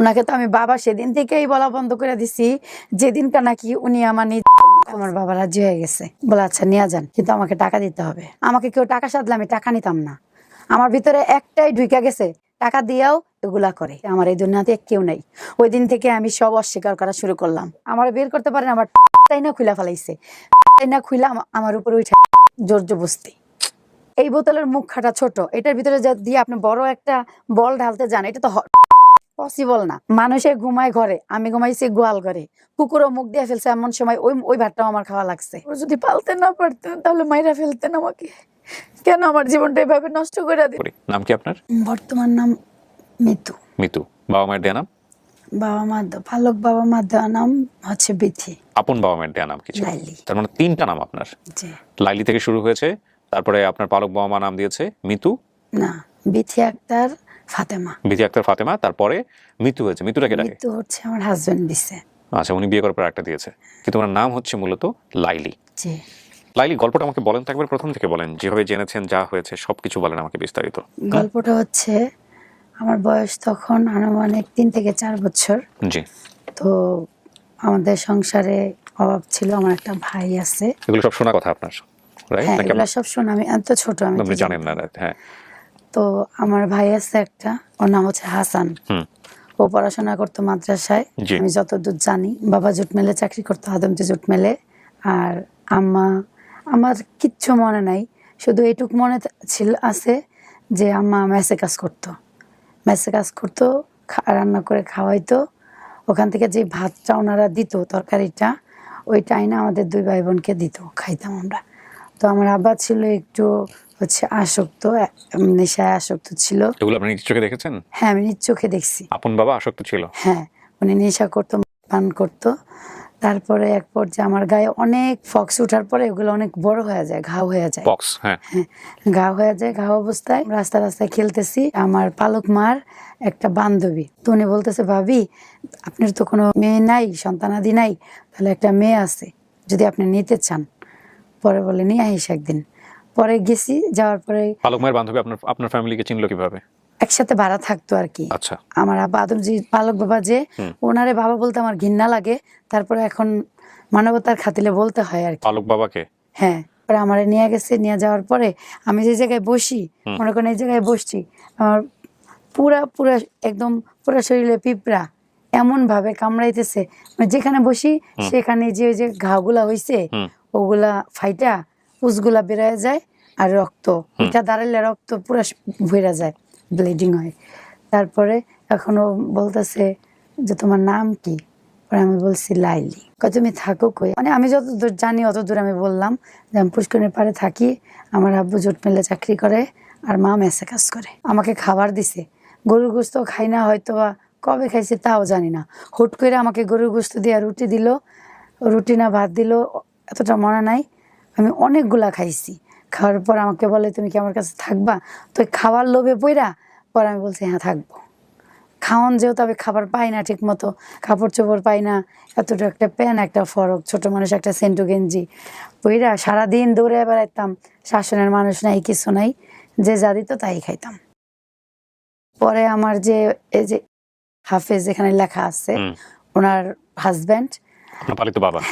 ওনাকে তো আমি বাবা সেদিন থেকেই বলা বন্ধ করে দিছি। যেদিনকা নাকি উনি আমার নিজ আমার বাবা রাজি হয়ে গেছে। বলে আচ্ছা নিয়ে যান, কিন্তু আমাকে টাকা দিতে হবে। আমাকে কেউ টাকা সাধলে আমি টাকা নিতাম না। আমার ভিতরে একটাই ঢুকে গেছে, টাকা দিয়েও এগুলা করে। আমার এই দুনিয়াতে কেউ নাই। ওই দিন থেকে আমি সব অস্বীকার করা শুরু করলাম। আমার বের করতে পারেন আমার তাই না খুলা ফেলাইছে। তাই না খুলা আমার উপরে উঠে জোর জবস্তি এই বোতলের মুখ খাটা ছোট। এটার ভিতরে দিয়ে আপনি বড় একটা বল ঢালতে যান, এটা তো পসিবল না। মানুষে ঘুমায় ঘরে আমি ঘুমাইছি গোয়াল ঘরে। কুকুরও মুখ দিয়ে ফেলছে এমন সময় ওই ওই ভাতটাও আমার খাওয়া লাগছে। ও যদি পালতে না পারতেন তাহলে মাইরা ফেলতেন আমাকে। কেন আমার জীবনটা এভাবে নষ্ট করে। দিন নাম কি আপনার? বর্তমান নাম মিতু। মিতু। বাবা মায়ের দেয়া নাম? বাবা মা দ- পালক বাবা মা দেওয়া নাম হচ্ছে বিথি। আপন বাবা মায়ের দেয়া নাম কিছু লাইলি। তার মানে তিনটা নাম আপনার। জি। লাইলি থেকে শুরু হয়েছে তারপরে আপনার পালক বাবা মা নাম দিয়েছে মিতু? না বিথি আক্তার ফাতেমা। আক্তার ফাতেমা তারপরে মিতু হয়েছে। ডাকে? মৃত্যু হচ্ছে আমার হাজবেন্ড দিছে। আচ্ছা উনি বিয়ে করার পর একটা দিয়েছে। কিন্তু ওনার নাম হচ্ছে মূলত লাইলি। জি। লাইলি গল্পটা আমাকে বলেন তো একবার প্রথম থেকে বলেন। যেভাবে জেনেছেন যা হয়েছে সবকিছু বলেন আমাকে বিস্তারিত। গল্পটা হচ্ছে আমার বয়স তখন আনুমানিক তিন থেকে চার বছর। জি। তো আমাদের সংসারে অভাব ছিল আমার একটা ভাই আছে। এগুলো সব শোনা কথা আপনার রাইট হ্যাঁ এগুলো সব শোন আমি এত ছোট আমি জানেন না। হ্যাঁ। তো আমার ভাই আছে একটা ওর নাম হচ্ছে হাসান। ও পড়াশোনা করতো মাদ্রাসায়। আমি যতদূর জানি বাবা জুট মেলে চাকরি করতো আদমতি জুট মেলে। আর আম্মা আমার কিচ্ছু মনে নাই। শুধু এইটুক মনে ছিল আছে যে আম্মা মেসে কাজ করতো। মেসে কাজ করতো রান্না করে খাওয়াইতো। ওখান থেকে যে ভাতটা ওনারা দিত তরকারিটা ওইটাই না আমাদের দুই ভাই বোনকে দিত খাইতাম আমরা। তো আমার আব্বা ছিল একটু হচ্ছে আসক্ত নেশায় আসক্ত ছিল। এগুলো আপনি নিজ চোখে দেখেছেন? হ্যাঁ আমি নিজ চোখে দেখছি। আপন বাবা আসক্ত ছিল? হ্যাঁ উনি নেশা করতো পান করতো। তারপরে এক পর্যায়ে আমার গায়ে অনেক ফক্স ওঠার পরে ওগুলো অনেক বড় হয়ে যায় ঘাও হয়ে যায়। পক্স হ্যাঁ। হ্যাঁ ঘাও হয়ে যায় ঘাও অবস্থায়। রাস্তা রাস্তায় খেলতেছি আমার পালক মার একটা বান্ধবী। তো উনি বলতেছে ভাবি আপনার তো কোনো মেয়ে নাই সন্তানাদি নাই তাহলে একটা মেয়ে আছে যদি আপনি নিতে চান। পরে বলে নিয়ে আহিস একদিন। পরে গেছি যাওয়ার পরে পালক মায়ের বান্ধবী আপনার আপনার ফ্যামিলিকে চিনলো কীভাবে? একসাথে ভাড়া থাকতো আর কি। আচ্ছা। আমার আব্বা আদমজি পালক বাবা যে ওনারে বাবা বলতে আমার ঘৃণা লাগে তারপরে এখন মানবতার খাতিলে বলতে হয় আর কি। পালক বাবাকে? হ্যাঁ পরে আমারে নিয়ে গেছে নিয়ে যাওয়ার পরে আমি যে জায়গায় বসি মনে করেন এই জায়গায় বসছি আমার পুরা পুরা একদম পুরা শরীরে পিঁপড়া এমন ভাবে কামড়াইতেছে। মানে যেখানে বসি সেখানে যে ওই যে ঘাগুলা হইছে ওগুলা ফাইটা পুষগুলা বেরোয় যায় আর রক্ত এটা দাঁড়ালে রক্ত পুরো ভরে যায় ব্লিডিং হয়। তারপরে এখনও বলতেছে যে তোমার নাম কি? পরে আমি বলছি লাইলি। কয় তুমি থাকো কই? মানে আমি যত দূর জানি অত দূর আমি বললাম যে আমি পুষ্করের পাড়ে থাকি আমার আব্বু জোট মেলে চাকরি করে আর মা মেসে কাজ করে। আমাকে খাবার দিছে। গরুর গোস্ত খাই না হয়তো বা কবে খাইছে তাও জানি না। হুট করে আমাকে গরুর গোস্ত দিয়ে রুটি দিল রুটি না ভাত দিল এতটা মনে নাই। আমি অনেকগুলা খাইছি। খাওয়ার পর আমাকে বলে তুমি কি আমার কাছে থাকবা? তো খাওয়ার লোভে পইরা পরে আমি বলছি হ্যাঁ থাকব। খাওয়ান যেহেতু আমি খাবার পাই না ঠিক মতো কাপড় চোপড় পাই না এতটা একটা প্যান একটা ফরক ছোট মানুষ একটা সেন্টু গেঞ্জি। পইরা সারাদিন দৌড়ে বেড়াইতাম শাসনের মানুষ নাই কিছু নাই যে যা দিত তাই খাইতাম। পরে আমার যে এই যে হাফেজ যেখানে লেখা আছে ওনার হাজব্যান্ড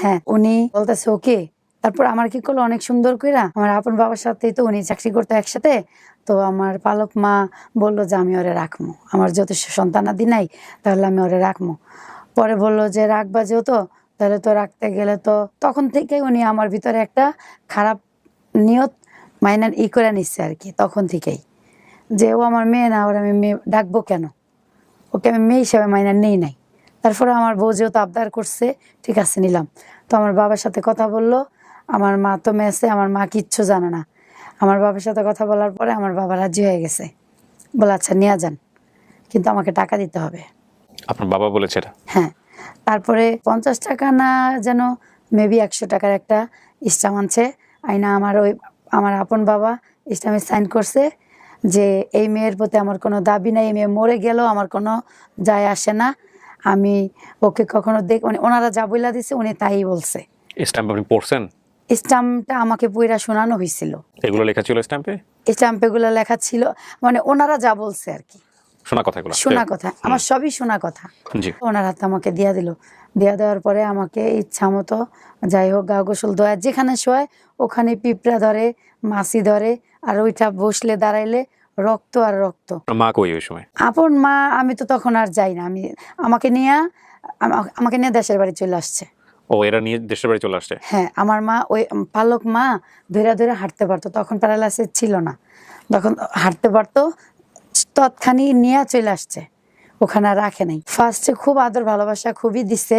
হ্যাঁ উনি বলতেছে ওকে তারপর আমার কি করল? অনেক সুন্দর কইরা আমার আপন বাবার সাথেই তো উনি চাকরি করতো একসাথে। তো আমার পালক মা বলল যে, আমি ওরে রাখব আমার যত সন্তানাদি নাই, তাহলে আমি ওরে রাখব পরে বলল যে, রাখবা যেহেতু, তাহলে তো রাখতে গেলে তো তখন থেকে উনি আমার ভিতরে একটা খারাপ নিয়ত মাইনার ই করে নিচ্ছে আর কি, তখন থেকেই। যে, ও আমার মেয়ে না, ওর আমি মেয়ে, ডাকবো কেন? ওকে আমি মেয়ে হিসাবে মাইনার নেই নাই। তারপরে আমার বউ যেহেতু আবদার করছে, ঠিক আছে, নিলাম। তো আমার বাবার সাথে কথা বলল। আমার মা তো মেসে আমার মা কিচ্ছু জানে না। আমার বাবার সাথে কথা বলার পরে আমার বাবা রাজি হয়ে গেছে। বলে আচ্ছা নিয়ে যান। কিন্তু আমাকে টাকা দিতে হবে। আপনার বাবা বলেছে এটা? হ্যাঁ। তারপরে পঞ্চাশ টাকা না যেন মেবি একশো টাকার একটা স্টাম আনছে। আইনা আমার ওই আমার আপন বাবা স্টামে সাইন করছে যে এই মেয়ের প্রতি আমার কোনো দাবি নাই এই মেয়ে মরে গেলেও আমার কোনো যায় আসে না। আমি ওকে কখনো দেখ মানে ওনারা যা বইলা দিছে উনি তাই বলছে। আপনি পড়ছেন? স্টাম্পটা আমাকে বইরা শোনানো হয়েছিল এগুলো লেখা ছিল স্ট্যাম্পে? স্টাম্পেগুলো লেখা ছিল। মানে ওনারা যা বলছে আর কি। শোনা কথাগুলো। শোনা কথা। আমার সবই শোনা কথা। জি। ওনার হাতে আমাকে দিয়া দিল। দিয়া দেওয়ার পরে আমাকে ইচ্ছা মতো যাই হোক গা গোসল দোয়া যেখানে শোয় ওখানে পিঁপড়া ধরে মাছি ধরে আর ওইটা বসলে দাঁড়াইলে রক্ত আর রক্ত। মা কই ওই সময়? আপন মা আমি তো তখন আর যাই না। আমি আমাকে নিয়ে আমাকে নিয়ে দেশের বাড়ি চলে আসছে। ও এরা নিয়ে দেশের বাড়ি চলে আসছে? হ্যাঁ আমার মা ওই পালক মা ধীরে ধীরে হাঁটতে পারতো তখন প্যারালাইসিস ছিল না। তখন হাঁটতে পারতো তৎখানি নিয়ে চলে আসছে ওখানে রাখে নাই। ফার্স্টে খুব আদর ভালোবাসা খুবই দিছে।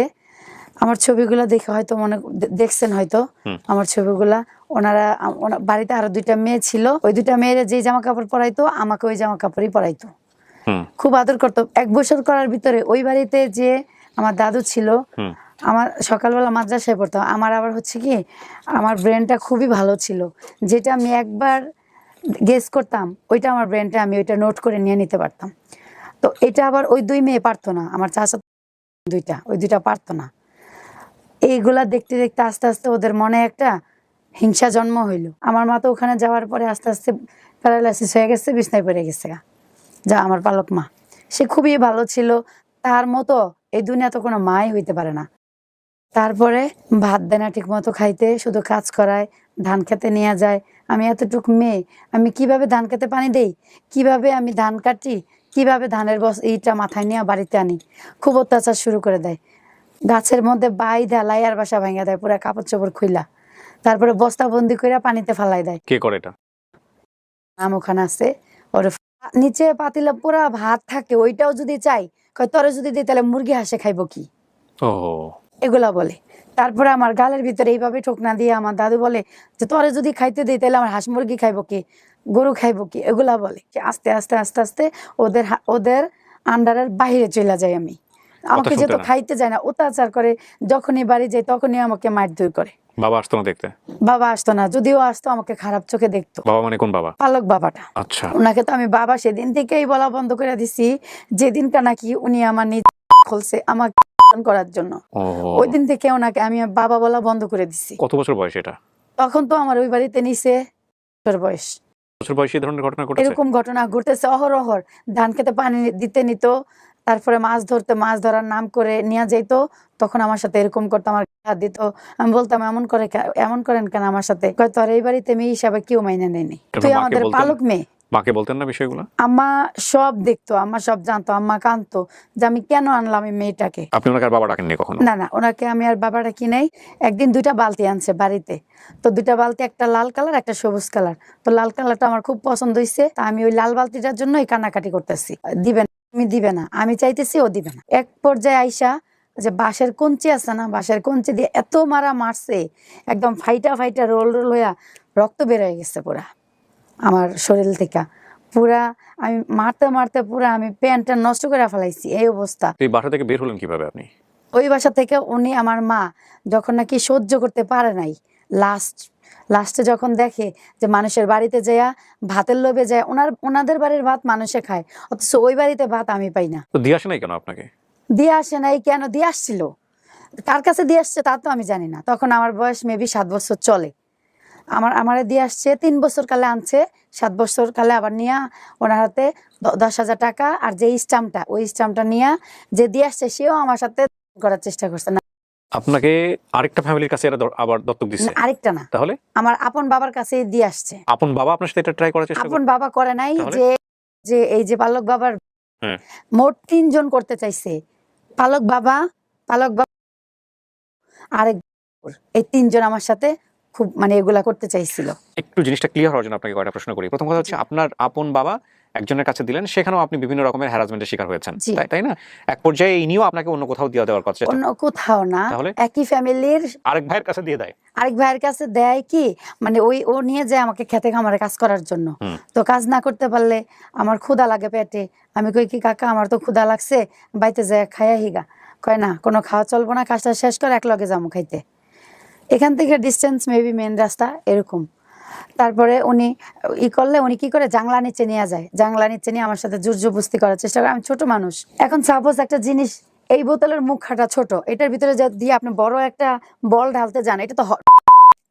আমার ছবিগুলো দেখে হয়তো মনে দেখছেন হয়তো। আমার ছবিগুলা ওনারা বাড়িতে আরও দুইটা মেয়ে ছিল। ওই দুইটা মেয়েরা যে জামা কাপড় পরাইতো আমাকে ওই জামা কাপড়ই পরাইতো খুব আদর করতো। এক বছর করার ভিতরে ওই বাড়িতে যে আমার দাদু ছিল আমার সকালবেলা মাদ্রাসায় পড়তাম। আমার আবার হচ্ছে কি, আমার ব্রেনটা খুবই ভালো ছিল। যেটা আমি একবার গেস করতাম, ওইটা আমার ব্রেনটা আমি ওইটা নোট করে নিয়ে নিতে পারতাম। তো এটা আবার ওই দুই মেয়ে পারতো না, আমার চাচা দুইটা, ওই দুইটা পারতো না। এইগুলা দেখতে দেখতে আস্তে আস্তে ওদের মনে একটা হিংসা জন্ম হইল। আমার মা তো ওখানে যাওয়ার পরে আস্তে আস্তে প্যারালাইসিস হয়ে গেছে, বিছনায় পড়ে গেছে। যা আমার পালক মা। সে খুবই ভালো ছিল। তার মতো এই দুনিয়া তো কোনো মাই হইতে পারে না। তারপরে ভাত দেয় না ঠিক মতো খাইতে শুধু কাজ করায় ধান খেতে নিয়ে যায়। আমি এতটুক মেয়ে আমি কীভাবে ধান খেতে পানি দেই? কীভাবে আমি ধান কাটি? কীভাবে ধানের বস এইটা মাথায় নিয়ে বাড়িতে আনি? খুব অত্যাচার শুরু করে দেয়। গাছের মধ্যে বাই দেয় লাইয়ার বাসা ভেঙে দেয় পুরো কাপড় চোপড় খুইলা। তারপরে বস্তা বন্দি করে পানিতে ফালাই দেয়। কে করে এটা? নাম ওখানে আছে ওর নিচে পাতিলা পুরা ভাত থাকে ওইটাও যদি চাই কয় তরে যদি দিই তাহলে মুরগি হাসে খাইবো কি? ও এগুলা বলে। তারপরে আমার গালের ভিতরে এইভাবে ঠোকনা দিয়ে আমার দাদু বলে যে তোরে যদি খাইতে দিই তাহলে আমার হাঁস মুরগি খাইবো কি? গরু খাইবো কি? এগুলা বলে। আস্তে আস্তে আস্তে আস্তে ওদের ওদের আন্ডারের বাইরে চলে যাই আমি। আমাকে যেহেতু খাইতে যায় না অত্যাচার করে যখনই বাড়ি যাই তখনই আমাকে মারধর করে। বাবা আসতো না দেখতে? বাবা আসতো না যদিও আসতো আমাকে খারাপ চোখে দেখতো। বাবা মানে কোন বাবা? পালক বাবাটা। আচ্ছা। ওনাকে তো আমি বাবা সেদিন থেকেই বলা বন্ধ করে দিছি। যেদিনটা নাকি উনি আমার নিজ খুলছে আমাকে করার জন্য। ওই দিন থেকে ওনাকে আমি বাবা বলা বন্ধ করে দিছি। কত বছর বয়স এটা? তখন তো আমার ওই বাড়িতে নিছে বছর বয়স। বছর বয়সী ধরনের ঘটনা ঘটেছে? এরকম ঘটনা ঘটতেছে অহরহর। ধান খেতে পানি দিতে নিত তারপরে মাছ ধরতে মাছ ধরার নাম করে নিয়ে যাইতো। তখন আমার সাথে এরকম করতো আমার হাত দিত। আমি বলতাম এমন করে এমন করেন কেন আমার সাথে? তোর এই বাড়িতে মেয়ে হিসাবে কেউ মাইনে নেয়নি। তুই আমাদের পালক মেয়ে। মাকে বলতেন না বিষয়গুলো? আম্মা সব দেখতো আম্মা সব জানতো আম্মা কানতো যে আমি কেন আনলাম এই মেয়েটাকে। আপনি ওনাকে আর বাবা ডাকেননি কখনো? না না ওনাকে আমি আর বাবাটা কি নাই। একদিন দুইটা বালতি আনছে বাড়িতে। তো দুইটা বালতি একটা লাল কালার একটা সবুজ কালার। তো লাল কালারটা আমার খুব পছন্দ হয়েছে তা আমি ওই লাল বালতিটার জন্য এই কান্নাকাটি করতেছি। দিবে না আমি দিবে না আমি চাইতেছি ও দিবে না। এক পর্যায়ে আইসা যে বাঁশের কঞ্চি আছে না বাঁশের কঞ্চি দিয়ে এত মারা মারছে একদম ফাইটা ফাইটা রোল রোল হইয়া রক্ত বের হয়ে গেছে পুরা। আমার শরীর থেকে। পুরা আমি মারতে মারতে পুরা আমি প্যান্টটা নষ্ট করে ফেলাইছি এই অবস্থা। এই বাসা থেকে বের হলেন কীভাবে আপনি? ওই বাসা থেকে উনি আমার মা যখন নাকি সহ্য করতে পারে নাই লাস্ট লাস্টে যখন দেখে যে মানুষের বাড়িতে যায়া ভাতের লোভে যায় ওনার ওনাদের বাড়ির ভাত মানুষে খায় অথচ ওই বাড়িতে ভাত আমি পাই না। তো দিয়ে আসে নাই কেন আপনাকে? দিয়ে আসে নাই কেন? দিয়ে আসছিল। কার কাছে দিয়ে আসছে তা তো আমি জানি না। তখন আমার বয়স মেবি সাত বছর চলে। আমার আমারে দিয়ে আসছে তিন বছর কালে আনছে সাত বছর কালে আবার নিয়ে ওনার হাতে দশ হাজার টাকা আর যে স্টাম্পটা ওই স্টাম্পটা নিয়ে যে দিয়ে আসছে সেও আমার সাথে করার চেষ্টা করছে। না। আপনাকে আরেকটা ফ্যামিলির কাছে এরা আবার দত্তক দিচ্ছে? আরেকটা না। তাহলে? আমার আপন বাবার কাছে দিয়ে আসছে। আপন বাবা আপনার সাথে এটা ট্রাই করার চেষ্টা আপন বাবা করে নাই যে যে এই যে পালক বাবার হ্যাঁ। মোট তিনজন করতে চাইছে। পালক বাবা পালক বাবা আরেক এই তিনজন আমার সাথে খুব মানে এগুলা করতে চাইছিল। একটু জিনিসটা ক্লিয়ার হওয়ার জন্য আপনাকে কয়টা প্রশ্ন করি। প্রথম কথা হচ্ছে আপনার আপন বাবা একজনের কাছে দিলেন সেখানেও আপনি বিভিন্ন রকমের হ্যারাসমেন্টের শিকার হয়েছেন। তাই না? এক পর্যায়ে ইনিও আপনাকে অন্য কোথাও দিয়ে দেওয়ার কথা অন্য কোথাও না? একই ফ্যামিলির আরেক ভাইয়ের কাছে দিয়ে দেয়। আরেক ভাইয়ের কাছে দেয় কি? মানে ওই ও নিয়ে যায় আমাকে খেতে খামারে কাজ করার জন্য। তো কাজ না করতে পারলে আমার ক্ষুধা লাগে পেটে। আমি কই কি কাকা আমার তো ক্ষুধা লাগছে বাইতে যায় খাইয়া হিগা। কয় না কোনো খাওয়া চলবো না কাজটা শেষ করে এক লগে যাব খাইতে। এখান থেকে ডিস্টেন্স মেবি মেন রাস্তা এরকম। তারপরে উনি ই করলে উনি কি করে? জাংলা নিচে নিয়ে যায়। জাংলা নিচে নিয়ে আমার সাথে জোর জবস্তি করার চেষ্টা করে। আমি ছোট মানুষ। এখন সাপোজ একটা জিনিস এই বোতলের মুখাটা ছোট এটার ভিতরে দিয়ে আপনি বড় একটা বল ঢালতে যান এটা তো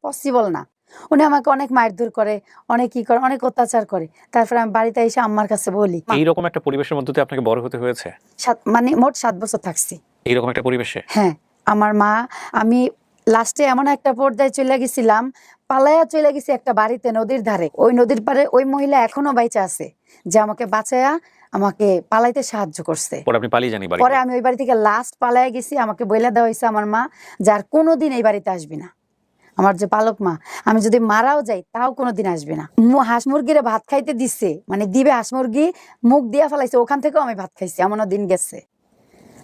পসিবল না। উনি আমাকে অনেক মারধর করে অনেক কি করে অনেক অত্যাচার করে। তারপরে আমি বাড়িতে এসে আম্মার কাছে বলি এইরকম একটা পরিবেশের মধ্যে আপনাকে বড় হতে হয়েছে? সাত- মানে মোট সাত বছর থাকছি। এইরকম একটা পরিবেশে? হ্যাঁ। আমার মা আমি লাস্টে এমন একটা পর্যায়ে চলে গেছিলাম পালায়া চলে গেছি একটা বাড়িতে নদীর ধারে। ওই নদীর পারে ওই মহিলা এখনও বাইচা আছে যে আমাকে বাঁচায়া আমাকে পালাইতে সাহায্য করছে। পরে আপনি পালিয়ে জানি পরে আমি ওই বাড়ি থেকে লাস্ট পালায়া গেছি আমাকে বইলা দেওয়া হয়েছে আমার মা যার কোনোদিন এই বাড়িতে আসবি না। আমার যে পালক মা আমি যদি মারাও যাই তাও কোনোদিন আসবে না। হাঁস মুরগিরে ভাত খাইতে দিচ্ছে মানে দিবে হাঁস মুরগি মুখ দিয়া ফেলাইছে ওখান থেকেও আমি ভাত খাইছি এমনও দিন গেছে।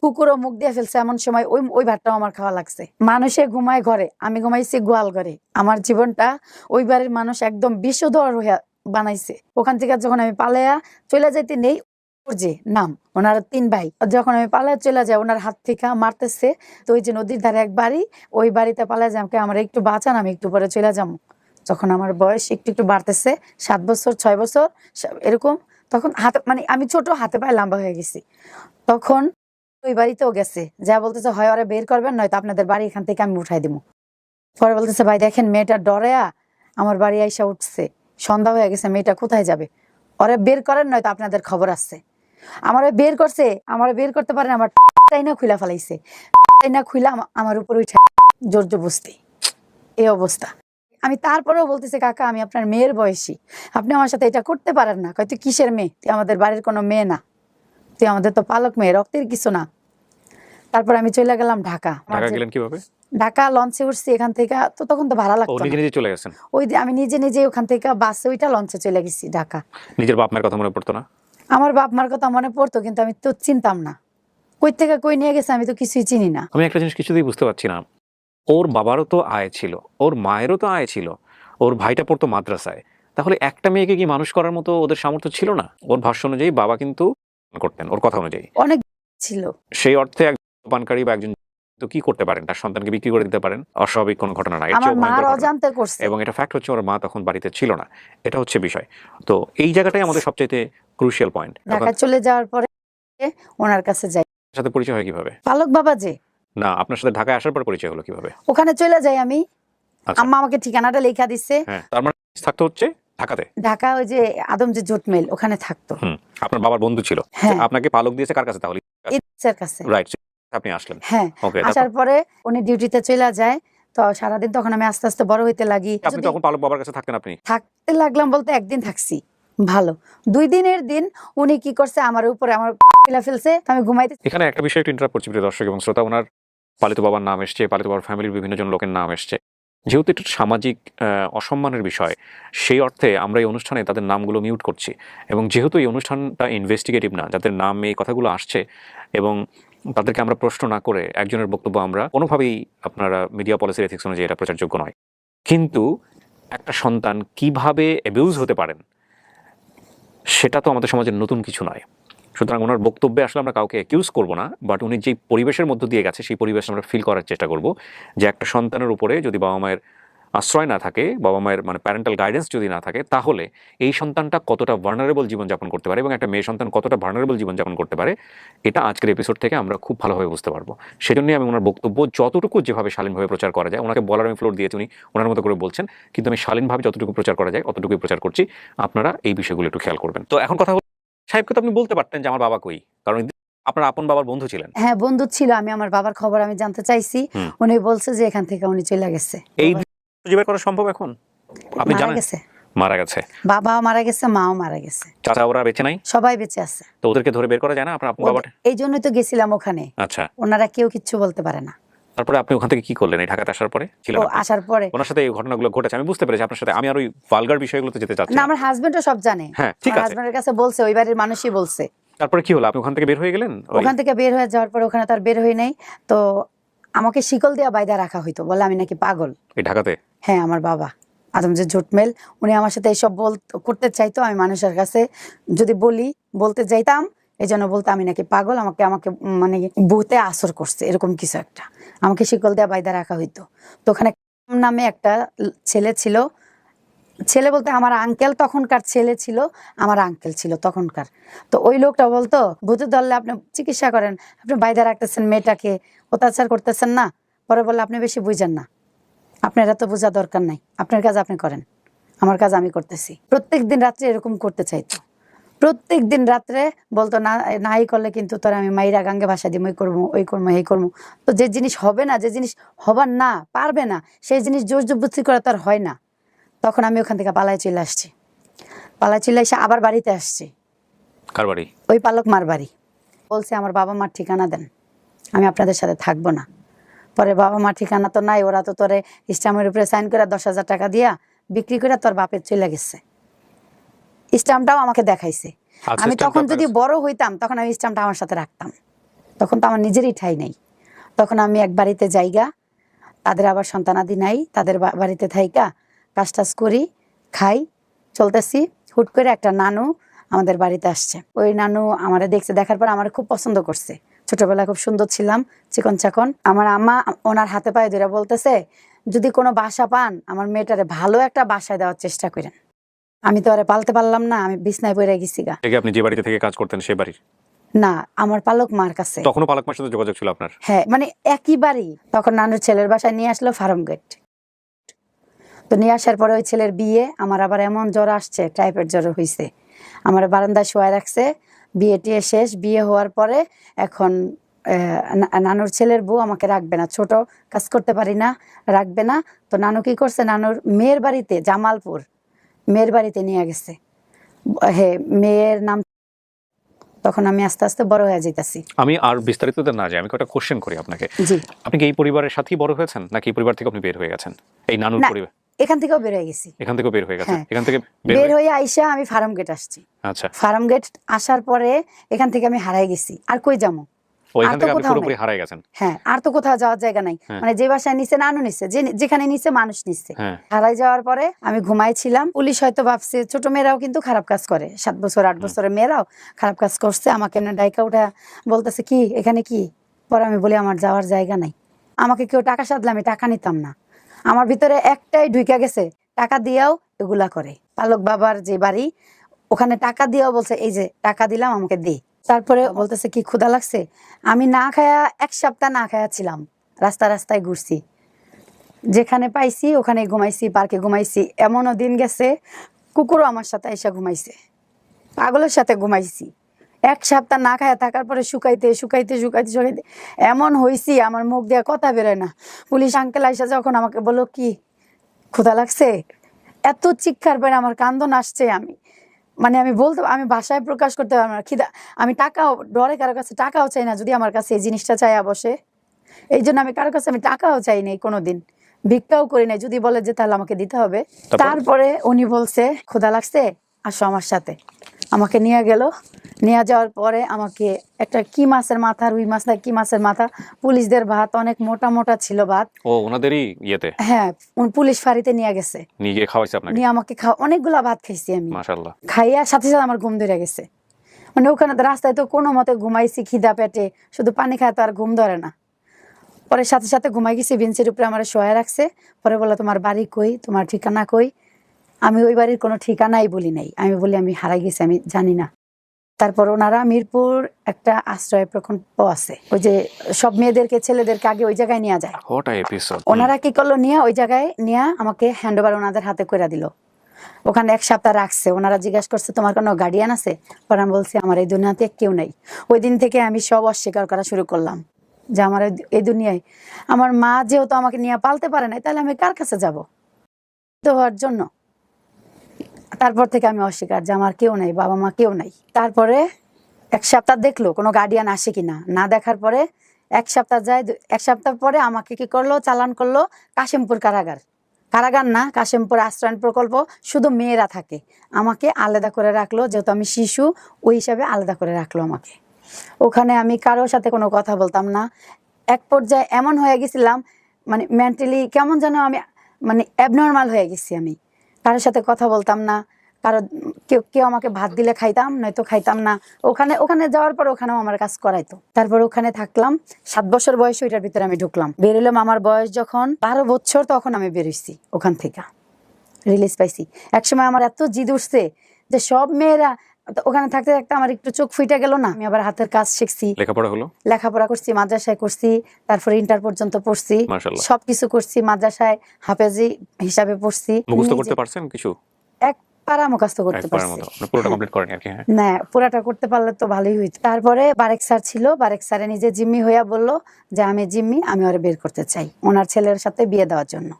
কুকুরও মুখ দিয়ে ফেলছে এমন সময় ওই ওই ভাতটাও আমার খাওয়া লাগছে। মানুষে ঘুমায় ঘরে, আমি ঘুমাইছি গোয়াল ঘরে। আমার জীবনটা ওই বাড়ির মানুষ একদম বিশ্বধর হইয়া বানাইছে। ওখান থেকে যখন আমি পালাইয়া চলে যাইতে নেই যে নাম, ওনার তিন ভাই। যখন আমি চলে যাই, ওনার হাত থেকে মারতেছে। তো ওই যে নদীর ধারে এক বাড়ি, ওই বাড়িতে পালায় যাই, আমাকে আমার একটু বাঁচান, আমি একটু পরে চলে যাব। যখন আমার বয়স একটু একটু বাড়তেছে, সাত বছর, ছয় বছর এরকম, তখন হাতে মানে আমি ছোট, হাতে পায়ে লম্বা হয়ে গেছি। তখন ওই বাড়িতেও গেছে। যা বলতেছে হয় ওরা বের করবেন, নয়তো আপনাদের বাড়ি এখান থেকে আমি উঠাই দিব পরে বলতেছে, ভাই, দেখেন মেয়েটা ডরে, আমার বাড়ি আইসা উঠছে। সন্ধ্যা হয়ে গেছে, মেয়েটা কোথায় যাবে? ওরা বের করেন, নয়তো আপনাদের খবর আছে। আমার বের করছে, আমার বের করতে পারেন আমার তাই না খুলা ফেলাইছে। তাই না খুলা আমার উপর উঠে জোর জবস্তি এই অবস্থা। আমি তারপরেও বলতেছি, কাকা, আমি আপনার মেয়ের বয়সী। আপনি আমার সাথে এটা করতে পারেন না। কয়, তুই কিসের মেয়ে? তুই আমাদের বাড়ির কোনো মেয়ে না। তুই আমাদের তো পালক মেয়ে, রক্তের কিছু না। তারপর আমি চলে গেলাম ঢাকা। ঢাকা গেলেন কীভাবে? ঢাকা লঞ্চে উঠছি এখান থেকে তো তখন তো ভাড়া লাগতো নিজে নিজে চলে গেছেন? ওই আমি নিজে নিজে ওখান থেকে বাসে ওইটা লঞ্চে চলে গেছি ঢাকা। নিজের বাপ মায়ের কথা মনে পড়তো না? আমার বাপ মার কথা মনে পড়তো কিন্তু আমি তো চিনতাম না। কই থেকে কই নিয়ে গেছে আমি তো কিছুই চিনি না। আমি একটা জিনিস কিছুতেই বুঝতে পারছি না। ওর বাবারও তো আয় ছিল ওর মায়েরও তো আয় ছিল ওর ভাইটা পড়তো মাদ্রাসায়। তাহলে একটা মেয়েকে কি মানুষ করার মতো ওদের সামর্থ্য ছিল না? ওর ভাষ্য অনুযায়ী বাবা কিন্তু করতেন ওর কথা অনুযায়ী। অনেক ছিল। সেই অর্থে পানকারী বা একজন তো কি করতে পারেন? তার সন্তানকে বিক্রি করে দিতে পারেন? অস্বাভাবিক কোনো ঘটনা না। এবং এটা ফ্যাক্ট হচ্ছে ওর মা তখন বাড়িতে ছিল না। এটা হচ্ছে বিষয়। তো এই জায়গাটাই আমাদের সবচাইতে ক্রুশিয়াল পয়েন্ট ঢাকা চলে যাওয়ার পরে ওনার কাছে যাই। সাথে পরিচয় হয় কীভাবে? পালক বাবা যে না আপনার সাথে ঢাকায় আসার পর পরিচয় হলো কীভাবে? ওখানে চলে যাই আমি। আচ্ছা। আম্মা আমাকে ঠিকানাটা লেখা দিচ্ছে হ্যাঁ তার মানে থাকতে হচ্ছে ঢাকাতে? ঢাকা ওই যে আদম যে জুট মেল ওখানে থাকতো। আপনার বাবার বন্ধু ছিল। হ্যাঁ। আপনাকে পালক দিয়েছে কার কাছে তাহলে? কাছে। রাইট আপনি আসলেন। হ্যাঁ ওকে আসার পরে উনি ডিউটিতে চলে যায়। তো সারাদিন তখন আমি আস্তে আস্তে বড় হইতে লাগি। আপনি তখন পালক বাবার কাছে থাকতেন আপনি? থাকতে লাগলাম বলতে একদিন থাকছি। ভালো। দুই দিনের দিন উনি কি করছে আমার উপরে আমার ফেলা ফেলছে আমি ঘুমাইতে এখানে একটা বিষয় একটু ইন্টারাপ্ট করছি প্রিয় দর্শক এবং শ্রোতা ওনার পালিত বাবার নাম এসছে পালিত বাবার ফ্যামিলির বিভিন্ন জন লোকের নাম এসছে। যেহেতু একটু সামাজিক অসম্মানের বিষয় সেই অর্থে আমরা এই অনুষ্ঠানে তাদের নামগুলো মিউট করছি। এবং যেহেতু এই অনুষ্ঠানটা ইনভেস্টিগেটিভ না যাদের নাম এই কথাগুলো আসছে এবং তাদেরকে আমরা প্রশ্ন না করে একজনের বক্তব্য আমরা কোনোভাবেই আপনারা মিডিয়া পলিসির এথিক্স অনুযায়ী এটা প্রচারযোগ্য নয়। কিন্তু একটা সন্তান কীভাবে অ্যাবিউজ হতে পারেন, সেটা তো আমাদের সমাজের নতুন কিছু নয়। সুতরাং ওনার বক্তব্যে আসলে আমরা কাউকে অ্যাকিউজ করব না বাট উনি যেই পরিবেশের মধ্য দিয়ে গেছে, সেই পরিবেশ আমরা ফিল করার চেষ্টা করব যে একটা সন্তানের উপরে যদি বাবা মায়ের আশ্রয় না থাকে বাবা মায়ের মানে প্যারেন্টাল গাইডেন্স যদি না থাকে তাহলে এই সন্তানটা কতটা ভার্নারেবল জীবনযাপন করতে পারে এবং একটা মেয়ে সন্তান কতটা ভার্নারেবল জীবনযাপন করতে পারে এটা আজকের এপিসোড থেকে আমরা খুব ভালোভাবে বুঝতে পারব। সেজন্যই আমি ওনার বক্তব্য যতটুকু যেভাবে শালীনভাবে প্রচার করা যায় ওনাকে বলার আমি ফ্লোর দিয়েছি উনি ওনার মতো করে বলছেন কিন্তু আমি শালীনভাবে যতটুকু প্রচার করা যায় অতটুকুই প্রচার করছি। আপনারা এই বিষয়গুলো একটু খেয়াল করবেন। তো এখন কথা সাহেবকে তো আপনি বলতে পারতেন যে আমার বাবা কই? কারণ আপনার আপন বাবার বন্ধু ছিলেন। হ্যাঁ বন্ধু ছিল আমি আমার বাবার খবর আমি জানতে চাইছি। উনি বলছে যে এখান থেকে উনি চলে গেছে। এই খুঁজে বের করা সম্ভব এখন? আপনি জানেন? মারা গেছে। বাবাও মারা গেছে মাও মারা গেছে। চাচা ওরা বেঁচে নাই? সবাই বেঁচে আছে। তো ওদেরকে ধরে বের করা যায় না আপনার বাবাটা? এই জন্যই তো গেছিলাম ওখানে। আচ্ছা। ওনারা কেউ কিচ্ছু বলতে পারে না। তারপরে আপনি ওখান থেকে কি করলেন? এই ঢাকাতে আসার পরে? ছিলেন আসার পরে। ওনার সাথে এই ঘটনাগুলো ঘটেছে। আমি বুঝতে পেরেছি আপনার সাথে। আমি আর ওই ভালগার বিষয়গুলোতে যেতে চাচ্ছি না। আমার হাজবেন্ডও সব জানে। হ্যাঁ ঠিক আছে। হাজবেন্ডের কাছে বলছে ওই বাড়ির মানুষই বলছে। তারপরে কি হলো? আপনি ওখান থেকে বের হয়ে গেলেন? ওখান থেকে বের হয়ে যাওয়ার পরে ওখানে তার বের হয়ে নাই। তো আমাকে শিকল দেওয়া বাইদা রাখা হইতো। বলে আমি নাকি পাগল। এই ঢাকাতে? হ্যাঁ আমার বাবা। আদম যে জুটমেল উনি আমার সাথে এইসব বল করতে চাইতো আমি মানুষের কাছে যদি বলি বলতে যাইতাম এই জন্য বলতে আমি নাকি পাগল আমাকে আমাকে মানে বুতে আসর করছে এরকম কিছু একটা। আমাকে শিকল দেওয়া বাইদা রাখা হইতো। তো ওখানে নামে একটা ছেলে ছিল ছেলে বলতে আমার আঙ্কেল তখনকার ছেলে ছিল, আমার আঙ্কেল ছিল তখনকার। তো ওই লোকটা বলতো, ভূতে ধরলে আপনি চিকিৎসা করেন, আপনি বাইদা রাখতেছেন মেয়েটাকে, অত্যাচার করতেছেন না, পরে বললে আপনি বেশি বুঝেন না। আপনার তো বোঝা দরকার নাই, আপনার কাজ আপনি করেন, আমার কাজ আমি করতেছি। প্রত্যেক দিন রাত্রে এরকম করতে চাইতো। প্রত্যেক দিন রাত্রে বলতো, না, নাই করলে কিন্তু তোর আমি মাইরা গাঙ্গে ভাষা দিই ওই করব ওই করব, এই করব। তো যে জিনিস হবে না, যে জিনিস হবার না, পারবে না, সেই জিনিস জোর জবরদস্তি করে তার হয় না। তখন আমি ওখান থেকে পালায় চলে আসছি। পালায় চলে এসে আবার বাড়িতে আসছি। কার বাড়ি? ওই পালক মার বাড়ি। বলছে আমার বাবা মার ঠিকানা দেন। আমি আপনাদের সাথে থাকব না। পরে বাবা মার ঠিকানা তো নাই ওরা তো তোরে স্টাম্পের উপরে সাইন করে দশ হাজার টাকা দিয়া বিক্রি করে তোর বাপের চলে গেছে। স্টাম্পটাও আমাকে দেখাইছে। আচ্ছা, আমি তখন যদি বড় হইতাম তখন আমি স্টাম্পটা আমার সাথে রাখতাম। তখন তো আমার নিজেরই ঠাই নেই। তখন আমি এক বাড়িতে যাইগা তাদের আবার সন্তানাদি নাই তাদের বাড়িতে থাইকা কাজ টাজ করি খাই চলতেছি। হুট করে একটা নানু আমাদের বাড়িতে আসছে। ওই নানু আমার দেখছে দেখার পর আমার খুব পছন্দ করছে। ছোটবেলায় খুব সুন্দর ছিলাম চিকন চাকন। আমার আম্মা ওনার হাতে পায়ে ধরে বলতেছে যদি কোনো বাসা পান আমার মেয়েটারে ভালো একটা বাসায় দেওয়ার চেষ্টা করেন। আমি তো আরে পালতে পারলাম না আমি বিছনায় পড়ে গেছি গা। আপনি যে বাড়িতে থেকে কাজ করতেন সেই বাড়ির? না আমার পালক মার কাছে। তখনও পালক মার সাথে যোগাযোগ ছিল আপনার? হ্যাঁ মানে একই বাড়ি। তখন নানুর ছেলের বাসায় নিয়ে আসলো ফার্ম গেট তো নিয়ে আসার পরে ওই ছেলের বিয়ে আমার আবার এমন জ্বর আসছে টাইপের জ্বর হয়েছে আমার বারান্দায় শোয়া রাখছে বিয়ে টিয়ে শেষ বিয়ে হওয়ার পরে এখন নানুর ছেলের বউ আমাকে রাখবে না। ছোট কাজ করতে পারি না রাখবে না। তো নানু কি করছে? নানুর মেয়ের বাড়িতে জামালপুর মেয়ের বাড়িতে নিয়ে গেছে। হে মেয়ের নাম তখন আমি আস্তে আস্তে বড় হয়ে যেতেছি আমি আর বিস্তারিততে না যাই আমি একটা কোশ্চেন করি আপনাকে। জি। আপনি কি এই পরিবারের সাথেই বড় হয়েছেন নাকি এই পরিবার থেকে আপনি বের হয়ে গেছেন? এই নানুর পরিবার এখান থেকেও বের হয়ে গেছি। এখান থেকেও বের হয়ে গেছেন হ্যাঁ। এখান থেকে বের হয়ে আইসা আমি ফার্ম গেট আসছি। আচ্ছা। ফার্ম গেট আসার পরে এখান থেকে আমি হারাই গেছি। আর কই যাব? হ্যাঁ আর তো কোথাও যাওয়ার জায়গা নাই। হ্যাঁ। মানে যে বাসায় নিচে নানু নিচ্ছে যে যেখানে নিচে মানুষ নিচ্ছে হারাই যাওয়ার পরে আমি ঘুমাইছিলাম। পুলিশ হয়তো ভাবছে ছোট মেয়েরাও কিন্তু খারাপ কাজ করে। সাত বছর আট বছরের মেয়েরাও খারাপ কাজ করছে। আমাকে ডাইকা উঠা বলতেছে কি এখানে কি? পরে আমি বলি আমার যাওয়ার জায়গা নাই। আমাকে কেউ টাকা আমি টাকা নিতাম না। আমার ভিতরে একটাই ঢুকে গেছে, টাকা দিয়েও এগুলা করে। পালক বাবার যে বাড়ি, ওখানে টাকা দিয়েও বলছে, এই যে, টাকা দিলাম, আমাকে দে। তারপরে বলতেছে, কি ক্ষুধা লাগছে? আমি না খায়া এক সপ্তাহ না খায়া ছিলাম রাস্তা রাস্তায় ঘুরছি। যেখানে পাইছি, ওখানে ঘুমাইছি, পার্কে ঘুমাইছি, এমনও দিন গেছে, কুকুরও আমার সাথে এসে ঘুমাইছে। পাগলের সাথে ঘুমাইছি। এক সপ্তাহ না খায়া থাকার পরে শুকাইতে শুকাইতে শুকাইতে শুকাইতে এমন হইছি আমার মুখ দিয়ে কথা বেরোয় না। পুলিশ আঙ্কেল আইসা যখন আমাকে বলল কি ক্ষুধা লাগছে? এত চিৎকার পরে আমার কান্দন আসছে আমি। মানে আমি বলতে আমি ভাষায় প্রকাশ করতে পারব না। খিদা আমি টাকাও ডরে কারও কাছে টাকাও চাই না যদি আমার কাছে এই জিনিসটা চাইয়া বসে। এই জন্য আমি কারও কাছে আমি টাকাও চাই নাই কোনোদিন। ভিক্ষাও করি নাই। যদি বলে যে তাহলে আমাকে দিতে হবে। তারপরে উনি বলছে ক্ষুধা লাগছে আসো আমার সাথে। আমাকে নিয়ে গেল। নিয়ে যাওয়ার পরে আমাকে একটা কি মাছের মাথা রুই মাছ না কি মাছের মাথা পুলিশদের ভাত অনেক মোটা মোটা ছিল ভাত। ও ওনাদেরই ইয়েতে? হ্যাঁ উনি পুলিশ ফাঁড়িতে নিয়ে গেছে। নিয়ে গিয়ে খাওয়াইছে আপনাকে? নিয়ে আমাকে খাওয়া অনেকগুলা ভাত খাইছি আমি। মাশাল্লাহ খাইয়া সাথে সাথে আমার ঘুম ধরে গেছে। মানে ওখানে রাস্তায় তো কোনো মতে ঘুমাইছি খিদা পেটে শুধু পানি খায় তো আর ঘুম ধরে না। পরে সাথে সাথে ঘুমাই গেছি বেঞ্চের উপরে আমার শোয়া রাখছে। পরে বলে তোমার বাড়ি কই? তোমার ঠিকানা কই? আমি ওই বাড়ির কোনো ঠিকানাই বলি নাই। আমি বলি আমি হারাই গেছি আমি জানি না। তারপর ওনারা মিরপুর একটা আশ্রয় প্রকল্প আছে। ওই যে সব মেয়েদেরকে ছেলেদেরকে আগে ওই জায়গায় নিয়ে যায়। ওনারা কি করল? নিয়ে ওই জায়গায় নিয়ে আমাকে হ্যান্ড ওভার ওনাদের হাতে করে দিল। ওখানে এক সপ্তাহ রাখছে। ওনারা জিজ্ঞাসা করছে তোমার কোনো গার্ডিয়ান আছে? পরে আমি বলছি আমার এই দুনিয়াতে কেউ নাই। ওই দিন থেকে আমি সব অস্বীকার করা শুরু করলাম। যে আমার এই- দুনিয়ায় আমার মা যেহেতু আমাকে নিয়ে পালতে পারে নাই তাহলে আমি কার কাছে যাব? তো হওয়ার জন্য তারপর থেকে আমি অস্বীকার যে আমার কেউ নাই, বাবা মা কেউ নাই। তারপরে এক সপ্তাহ দেখল কোনো গার্ডিয়ান আসে কিনা। না না দেখার পরে এক সপ্তাহ যায় এক সপ্তাহ পরে আমাকে কি করল, চালান করল? কাশিমপুর কারাগার। কারাগার না, কাশিমপুর আশ্রয়ণ প্রকল্প, শুধু মেয়েরা থাকে। আমাকে আলাদা করে রাখল, যেহেতু আমি শিশু, ওই হিসাবে আলাদা করে রাখল আমাকে। ওখানে আমি কারোর সাথে কোনো কথা বলতাম না। এক পর্যায়ে এমন হয়ে গেছিলাম মানে মেন্টালি কেমন যেন আমি মানে অ্যাবনর্মাল হয়ে গেছি আমি। কারোর সাথে কথা বলতাম না, কারও কেউ কেউ আমাকে ভাত দিলে খাইতাম, নয়তো খাইতাম না। ওখানে ওখানে যাওয়ার পর ওখানেও আমার কাজ করাইতো। তারপর ওখানে থাকলাম, সাত বছর বয়স ওইটার ভিতরে আমি ঢুকলাম। বেরোলাম আমার বয়স যখন বারো বছর, তখন আমি বেরোইছি ওখান থেকে। রিলিজ পাইছি। একসময় আমার এত জিদ উঠছে যে সব মেয়েরা তো ওখানে থাকতে থাকতে আমার একটু চোখ ফুইটা গেল না। আমি আবার হাতের কাজ শিখছি। লেখাপড়া হলো? লেখাপড়া করছি মাদ্রাসায় করছি তারপরে ইন্টার পর্যন্ত পড়ছি। সবকিছু করছি মাদ্রাসায় হাফেজি হিসাবে পড়ছি। মুখস্থ করতে পারছেন কিছু? এক পারা মুখস্থ করতে পারছি। পুরোটা কমপ্লিট করেন আর কি হ্যাঁ? না পুরাটা করতে পারলে তো ভালোই হইতো। তারপরে বারেক স্যার ছিল বারেক স্যারে নিজে জিম্মি হইয়া বলল যে আমি জিম্মি আমি ওরে বের করতে চাই। ওনার ছেলের সাথে বিয়ে দেওয়ার জন্য।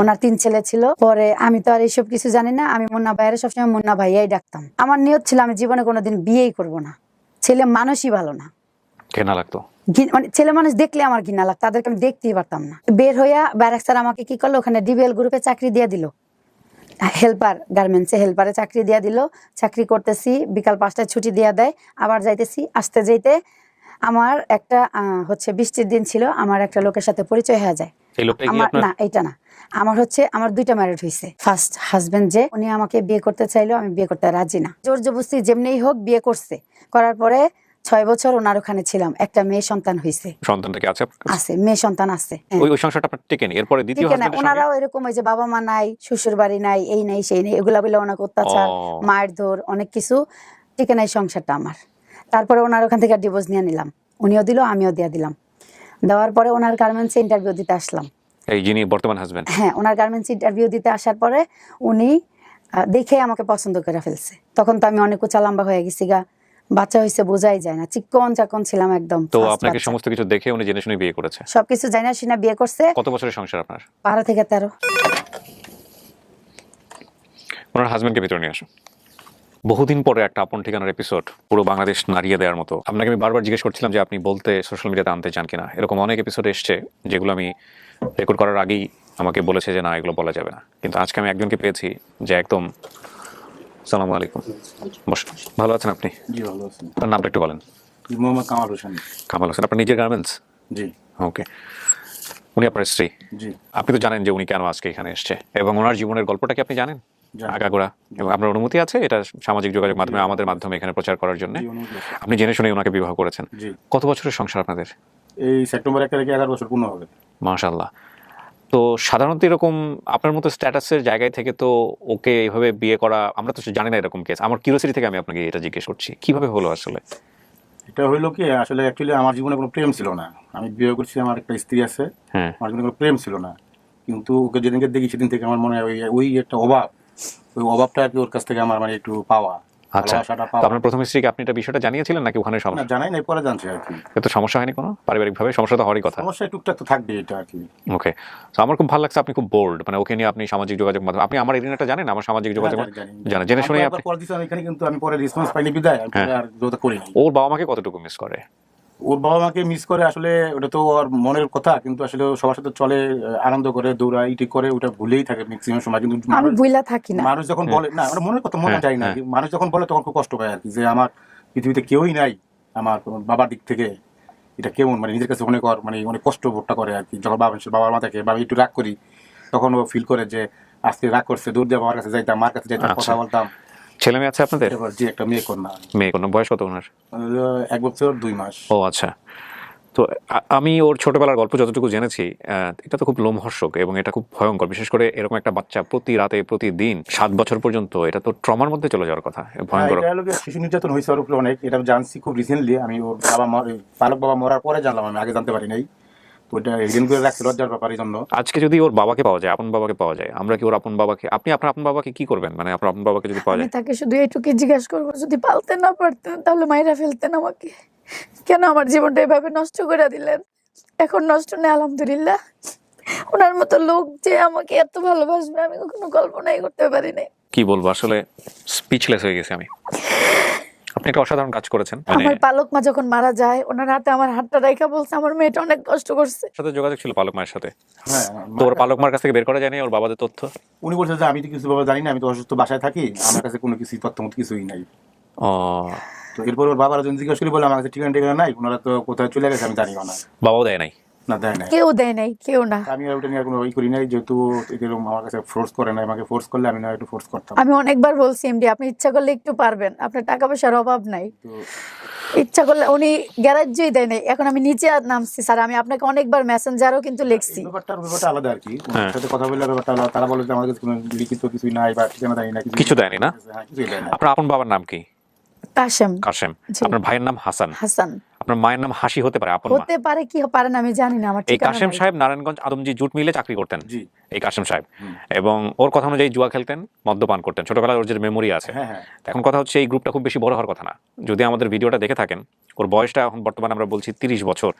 ওনার তিন ছেলে ছিল। পরে আমি তো আর এইসব কিছু জানি না। আমি মুন্না ভাইয়ের সবসময় মুন্না ভাইয়াই ডাকতাম। আমার নিয়ত ছিল আমি জীবনে কোনোদিন বিয়েই করব না। ছেলে মানুষই ভালো না। কেনা লাগতো? মানে ছেলে মানুষ দেখলে আমার ঘৃণা লাগতো। তাদেরকে আমি দেখতেই পারতাম না। বের হইয়া ব্যারাক স্যার আমাকে কি করল? ওখানে ডিবিএল গ্রুপে চাকরি দিয়ে দিল। হেল্পার গার্মেন্টসে হেল্পারে চাকরি দিয়ে দিল। চাকরি করতেছি বিকাল পাঁচটায় ছুটি দিয়ে দেয়। আবার যাইতেছি আসতে যাইতে আমার একটা হচ্ছে বৃষ্টির দিন ছিল। আমার একটা লোকের সাথে পরিচয় হয়ে যায়। এই লোকটা কি আমার আপনার না এইটা না। আমার হচ্ছে আমার দুইটা হয়েছে। ফার্স্ট হাজবেন্ড যে উনি আমাকে বিয়ে করতে চাইলো আমি বিয়ে করতে রাজি না। জোর যেমনিই হোক বিয়ে করছে। করার পরে ছয় বছর ওনার ওখানে ছিলাম। একটা মেয়ে সন্তান হয়েছে। সন্তানটা কি আছে আছে মেয়ে সন্তান আছে হ্যাঁ। ওই ওই সংসারটা আপনার টেকে নি। এরপরে দ্বিতীয় ঠিক না। হাজবেন্ডের সঙ্গে ওনারাও এরকম ওই যে বাবা মা নাই শ্বশুর বাড়ি নাই এই নাই সেই নেই এগুলা বলে অনেক অত্যাচার ও। মায়ের ধর অনেক কিছু। ঠিক নাই সংসারটা আমার। তারপরে ওনার ওখান থেকে ডিভোর্স নিয়ে নিলাম। উনিও দিল আমিও দিয়ে দিলাম। দেওয়ার পরে ওনার গার্মেন্টসে ইন্টারভিউ দিতে আসলাম। এই যিনি বর্তমান হাজবেন্ড হ্যাঁ ওনার গার্মেন্টস ইন্টারভিউ দিতে আসার পরে উনি দেখে আমাকে পছন্দ করে ফেলছে। তখন তো আমি অনেক উঁচা লম্বা হয়ে গেছি গা। বাচ্চা হয়েছে বোঝাই যায় না। চিকন চাকন ছিলাম একদম তো আপনাকে সমস্ত কিছু দেখে উনি জেনে শুনে বিয়ে করেছে? সবকিছু জানি শুনে বিয়ে করছে। কত বছরের সংসার আপনার? বারো থেকে তেরো। ওনার হাজবেন্ডকে ভিতরে নিয়ে আসুন। বহুদিন পরে একটা আপন ঠিকানার এপিসোড পুরো বাংলাদেশ নাড়িয়ে দেওয়ার মতো। আপনাকে আমি বারবার জিজ্ঞেস করছিলাম যে আপনি বলতে সোশ্যাল মিডিয়াতে আনতে চান কিনা। এরকম অনেক এপিসোড এসছে যেগুলো আমি রেকর্ড করার আগেই আমাকে বলেছে যে না এগুলো বলা যাবে না। কিন্তু আজকে আমি একজনকে পেয়েছি যে একদম সালামু আলাইকুম। বস ভালো আছেন আপনি? আপনার নামটা একটু বলেন। মোহাম্মদ কামাল হোসেন। কামাল হোসেন আপনার নিজের গার্মেন্টস জি। ওকে উনি আপনার স্ত্রী? জি। আপনি তো জানেন যে উনি কেন আজকে এখানে এসছে। এবং ওনার জীবনের গল্পটা কি আপনি জানেন? জানি। আগাগোড়া। এবং আপনার অনুমতি আছে এটা সামাজিক যোগাযোগ মাধ্যমে আমাদের মাধ্যমে এখানে প্রচার করার জন্য। আপনি জেনে শুনে ওনাকে বিবাহ করেছেন। কত বছরের সংসার আপনাদের? এই সেপ্টেম্বর এক তারিখে এগারো বছর পূর্ণ হবে। মাশাল্লাহ তো সাধারণত এরকম আপনার মতো স্ট্যাটাসের জায়গায় থেকে তো ওকে এইভাবে বিয়ে করা আমরা তো জানি না এরকম কেস আমার কিউরিয়াসিটি থেকে আমি আপনাকে এটা জিজ্ঞেস করছি। কীভাবে হলো আসলে? এটা হইল কি আসলে অ্যাকচুয়ালি আমার জীবনে কোনো প্রেম ছিল না। আমি বিয়ে করছি আমার একটা স্ত্রী আছে। হ্যাঁ। আমার জীবনে কোনো প্রেম ছিল না। কিন্তু ওকে যেদিনকে দেখি সেদিন থেকে আমার মনে হয় ওই ওই একটা অভাব। ওই অভাবটা আর কি ওর কাছ থেকে আমার মানে একটু পাওয়া আচ্ছা। ভালোবাসাটা তো আপনার প্রথম স্ত্রীকে আপনি এটা বিষয়টা জানিয়েছিলেন নাকি ওখানে সমস্যা? জানাই নাই পরে জানছি আর কি। এত সমস্যা হয়নি কোনো? পারিবারিকভাবে সমস্যা তো হওয়ারই কথা। সমস্যা টুকটাক তো থাকবে এটা আর কি। ওকে তো আমার খুব ভালো লাগছে আপনি খুব বোল্ড মানে ওকে নিয়ে আপনি সামাজিক যোগাযোগ মাধ্যম আপনি আমার এরিনাটা জানেন? আমার সামাজিক যোগাযোগ হ্যাঁ, জানি, জানি। জানেন জেনে শুনে আমি আপনি পরে দিছিলাম এখানে কিন্তু আমি পরে রেসপন্স পাইনি বিদায় আর যোগাযোগ ওর বাবা মাকে কতটুকু মিস করে? ওর বাবা মাকে মিস করে আসলে ওটা তো ওর মনের কথা কিন্তু আসলে সবার সাথে চলে আনন্দ করে দৌড়া ইটি করে ওটা ভুলেই থাকে ম্যাক্সিমাম সময়। কিন্তু আমি মানুষ- থাকি না। মানুষ যখন বলে না ওটা মনের কথা মনে হ্যাঁ, যায় না। হ্যাঁ। মানুষ যখন বলে তখন খুব কষ্ট পায় আর কি যে আমার পৃথিবীতে কেউই নাই আমার বাবার দিক থেকে। এটা কেমন? মানে নিজের কাছে অনেক মানে অনেক কষ্ট বোধটা করে আর কি। যখন বাবা বাবার মা থাকে বাবা একটু রাগ করি। তখন ও ফিল করে যে আজকে রাগ করছে দূর দিয়ে বাবার কাছে যাইতাম মার কাছে যাইতাম আচ্ছা। কথা বলতাম। ছেলে মেয়ে আছে আপনাদের? একটা মেয়ে কন্যা। মেয়ে বয়স কত ওনার? এক বছর দুই মাস। ও আচ্ছা। তো আমি ওর ছোটবেলার গল্প যতটুকু জেনেছি এটা তো খুব লোমহর্ষক এবং এটা খুব ভয়ঙ্কর। বিশেষ করে এরকম একটা বাচ্চা প্রতি রাতে প্রতিদিন সাত বছর পর্যন্ত এটা তো ট্রমার মধ্যে চলে যাওয়ার কথা। ভয়ঙ্কর। হ্যাঁ, গিয়ে শিশু নির্যাতন হয়েছে ওর উপরে অনেক। এটা জানছি খুব রিসেন্টলি আমি ওর বাবা মা পালক বাবা মরার পরে জানলাম আমি আগে জানতে পারি নাই। তো এটা এডিন করে রাখছে লজ্জার ব্যাপার এই জন্য। আজকে যদি ওর বাবাকে পাওয়া যায় আপন বাবাকে পাওয়া যায় আমরা কি ওর আপন বাবাকে আপনি আপনার আপন বাবাকে কি করবেন? মানে আপনার আপন বাবাকে যদি পাওয়া আমি যায়। তাকে শুধু এইটুকু জিজ্ঞাসা করব যদি পালতে না পারতেন তাহলে মাইরা ফেলতেন আমাকে। কেন আমার জীবনটা এভাবে নষ্ট করে দিলেন? এখন নষ্ট নেই আলহামদুলিল্লাহ। ওনার মতো লোক যে আমাকে এত ভালোবাসবে আমি কখনো কল্পনাই করতে পারি নাই। কি বলব আসলে স্পিচলেস হয়ে গেছি আমি। একটা অসাধারণ কাজ করেছেন। মানে আমার পালক মা যখন মারা যায় ওনার হাতে আমার হাতটা রাইখা বলছে আমার মেয়েটা অনেক কষ্ট করছে। ওর সাথে যোগাযোগ ছিল পালক মায়ের সাথে। হ্যাঁ তো ওর পালক মার কাছ থেকে বের করা যায়নি ওর বাবাদের তথ্য? উনি বলছে যে আমি তো কিছু বাবা জানি না আমি তো অসুস্থ বাসায় থাকি আমার কাছে কোনো কিছু তথ্য মতো কিছুই নাই। ও। তো এরপর ওর বাবার যখন জিজ্ঞাসা করি বলে আমার কাছে ঠিকানা ঠিকানা নাই ওনারা তো কোথায় চলে গেছে আমি জানিও না। বাবাও দেয় নাই? না দেয় কেউ দেয় নাই কেউ না। আমি আর ওটা নিয়ে কোনো ই করি নাই যেহেতু এরকম আমার কাছে ফোর্স করে নাই আমাকে ফোর্স করলে আমি না একটু ফোর্স করতাম। আমি অনেকবার বলছি এমডি আপনি ইচ্ছা করলে একটু পারবেন। আপনার টাকা পয়সার অভাব নাই। ইচ্ছা করলে উনি গ্যারাজই দেয় নাই। এখন আমি নিচে নামছি স্যার। আমি আপনাকে অনেকবার মেসেঞ্জারও কিন্তু লিখছি। ব্যাপারটা ব্যাপারটা আলাদা আর কি। হ্যাঁ। ওনার সাথে কথা বললে ব্যাপারটা আলাদা। তারা বলে যে আমাদের কোনো লিখিত কিছুই নাই বা ঠিকানা জানি না কিছু কিছু দেয়নি না? হ্যাঁ দেয় না আপনার আপন বাবার নাম কি? কাশেম। কাশেম। জি। আপনার ভাইয়ের নাম হাসান। হাসান। আপনার মায়ের নাম হাসি হতে পারে আপন হতে পারে কি পারে না আমি জানি না আমার এই ঠিকানা কাশেম সাহেব নারায়ণগঞ্জ আদমজি জুট মিলে চাকরি করতেন। জি। এই কাশেম সাহেব। এবং ওর কথা অনুযায়ী জুয়া খেলতেন মদ্যপান করতেন। ছোটবেলায় ওর যে মেমোরি আছে। হ্যাঁ হ্যাঁ। এখন কথা হচ্ছে এই গ্রুপটা খুব বেশি বড় হওয়ার কথা না। যদি আমাদের ভিডিওটা দেখে থাকেন ওর বয়সটা এখন বর্তমানে আমরা বলছি তিরিশ বছর।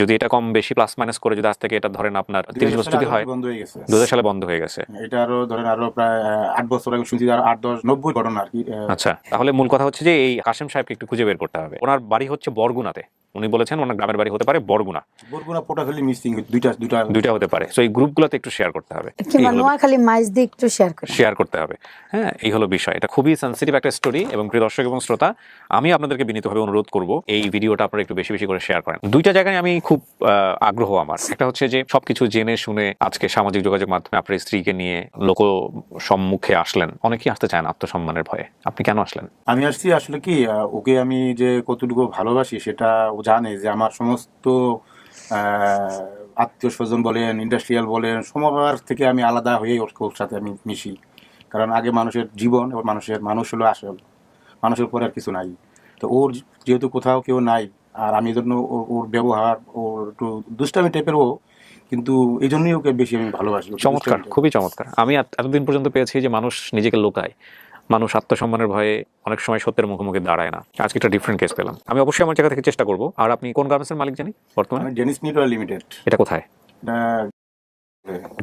যদি এটা কম বেশি প্লাস মাইনাস করে যদি আজ থেকে এটা ধরেন আপনার তিরিশ বছর যদি হয় বন্ধ হয়ে গেছে। দু হাজার সালে বন্ধ হয়ে গেছে। এটা আরও ধরেন আরও প্রায় আট বছর আগে শুনছি আর আট দশ নব্বই ঘটনা আর কি আচ্ছা তাহলে মূল কথা হচ্ছে যে এই কাশেম সাহেবকে একটু খুঁজে বের করতে হবে। ওনার বাড়ি হচ্ছে বরগুনাতে। উনি বলেছেন ওনার গ্রামের বাড়ি হতে পারে বরগুনা। বরগুনা পোটাখালি মিসিং দুইটা দুইটা। দুইটা হতে পারে। তো এই গ্রুপগুলোতে একটু শেয়ার করতে হবে। কিংবা নোয়াখালী মাইজ দিয়ে একটু শেয়ার করি। শেয়ার করতে হবে। হ্যাঁ এই হলো বিষয়। এটা খুবই সেন্সিটিভ একটা স্টোরি এবং প্রিয় দর্শক এবং শ্রোতা আমি আপনাদেরকে বিনীতভাবে অনুরোধ করব এই ভিডিওটা আপনারা একটু বেশি বেশি করে শেয়ার করেন। দুইটা জায়গায় আমি খুব আগ্রহ আমার। একটা হচ্ছে যে সবকিছু জেনে শুনে আজকে সামাজিক যোগাযোগ মাধ্যমে আপনার স্ত্রীকে নিয়ে লোক সম্মুখে আসলেন। অনেকেই আসতে চায় না আত্মসম্মানের ভয়ে। আপনি কেন আসলেন? আমি আসছি আসলে কি আহ, ওকে আমি যে কতটুকু ভালোবাসি সেটা জানে যে আমার সমস্ত আত্মীয় স্বজন বলেন ইন্ডাস্ট্রিয়াল বলেন সমাবার থেকে আমি আলাদা হয়ে ওর ওর সাথে আমি মিশি। কারণ আগে মানুষের জীবন এবং মানুষের মানুষ হলো আসল। মানুষের পরে আর কিছু নাই। তো ওর যেহেতু কোথাও কেউ নাই আর আমি জন্য ওর- ওর ব্যবহার ওর একটু দুষ্টামি টাইপের ও কিন্তু এই জন্যই ওকে বেশি আমি ভালোবাসি। চমৎকার খুবই চমৎকার। আমি এত- এতদিন পর্যন্ত পেয়েছি যে মানুষ নিজেকে লোকায়। মানুষ আত্মসম্মানের ভয়ে অনেক সময় সত্যের মুখোমুখি দাঁড়ায় না। আজকে একটা ডিফারেন্ট কেস পেলাম। আমি অবশ্যই আমার জায়গা থেকে চেষ্টা করব। আর আপনি কোন গার্মেন্টসের মালিক জানি? বর্তমানে? ডেনিস নিউট্রাল লিমিটেড এটা কোথায়?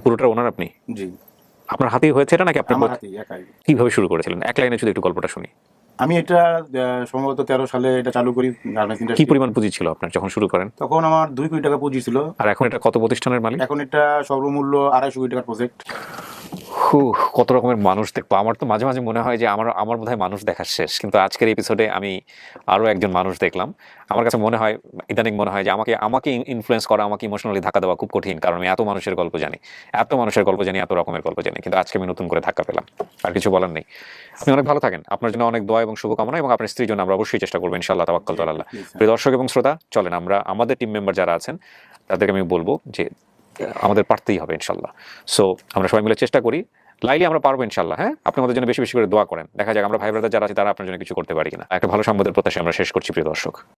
পুরোটা ওনার আপনি? জি। আপনার হাতেই হয়েছে এটা নাকি আপনার আমার হাতেই একাই। কীভাবে শুরু করেছিলেন? এক লাইনে শুধু একটু গল্পটা শুনি। আমি এটা সম্ভবত তেরো সালে এটা চালু করি গার্মেন্টস কি পরিমাণ পুঁজি ছিল আপনার যখন শুরু করেন? তখন আমার দুই কোটি টাকা পুঁজি ছিল। আর এখন এটা কত প্রতিষ্ঠানের মালিক? এখন এটা সর্বমূল্য আড়াইশো কোটি টাকার প্রজেক্ট হু, কত রকমের মানুষ দেখব। আমার তো মাঝে মাঝে মনে হয় যে আমার আমার বোধহয় মানুষ দেখার শেষ। কিন্তু আজকের এপিসোডে আমি আরও একজন মানুষ দেখলাম। আমার কাছে মনে হয় ইদানিং মনে হয় যে আমাকে আমাকে ইনফ্লুয়েন্স করা আমাকে ইমোশনালি ধাক্কা দেওয়া খুব কঠিন। কারণ আমি এত মানুষের গল্প জানি এত মানুষের গল্প জানি এত রকমের গল্প জানি। কিন্তু আজকে আমি নতুন করে ধাক্কা পেলাম। আর কিছু বলার নেই। আপনি অনেক ভালো থাকেন। আপনার জন্য অনেক দোয়া এবং শুভকামনা এবং আপনার স্ত্রীর জন্য আমরা অবশ্যই চেষ্টা করব ইনশাল্লাহ তাবাক্কাল তাল্লাহ প্রিয় দর্শক এবং শ্রোতা চলেন আমরা আমাদের টিম মেম্বার যারা আছেন তাদেরকে আমি বলব যে আমাদের পারতেই হবে, ইনশাল্লাহ। সো আমরা সবাই মিলে চেষ্টা করি। লাইলি আমরা পারব, ইনশাল্লাহ হ্যাঁ? আপনি আমাদের জন্য বেশি বেশি করে দোয়া করেন। দেখা যাক, আমরা ভাই ব্রাদার যারা আছে, তারা আপনার জন্য কিছু করতে পারি কিনা। একটা ভালো সম্বন্ধের প্রত্যাশা আমরা শেষ করছি, প্রিয় দর্শক।